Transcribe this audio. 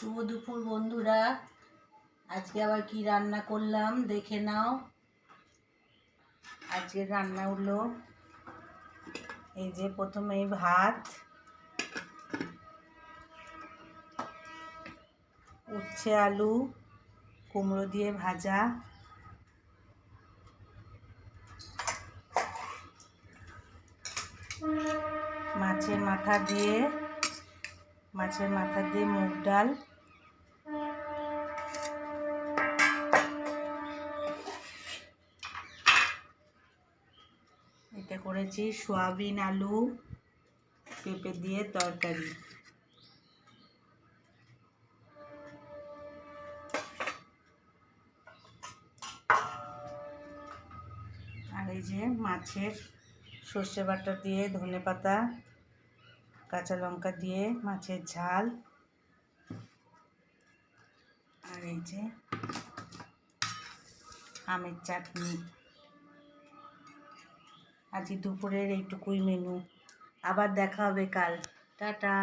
শুভ দুপুর বন্ধুরা। আজকে আবার কি রান্না করলাম দেখে নাও। আজকের রান্না হলো এই যে প্রথমেই ভাত, উচ্ছে আলু, কুমড়ো দিয়ে ভাজা, মাছের মাথা দিয়ে, মাছের মাথা দিয়ে মুগ ডাল। এটা করেছি সোয়াবিন, আলু, পেঁপে দিয়ে তরকারি। আর এই যে মাছের সর্ষে বাটা দিয়ে ধনে পাতা, কাঁচা লঙ্কা দিয়ে মাছের ঝাল। আর এই যে আমের চাটনি। আজকে দুপুরের এইটুকুই মেনু আবার দেখা হবে কাল। টাটা।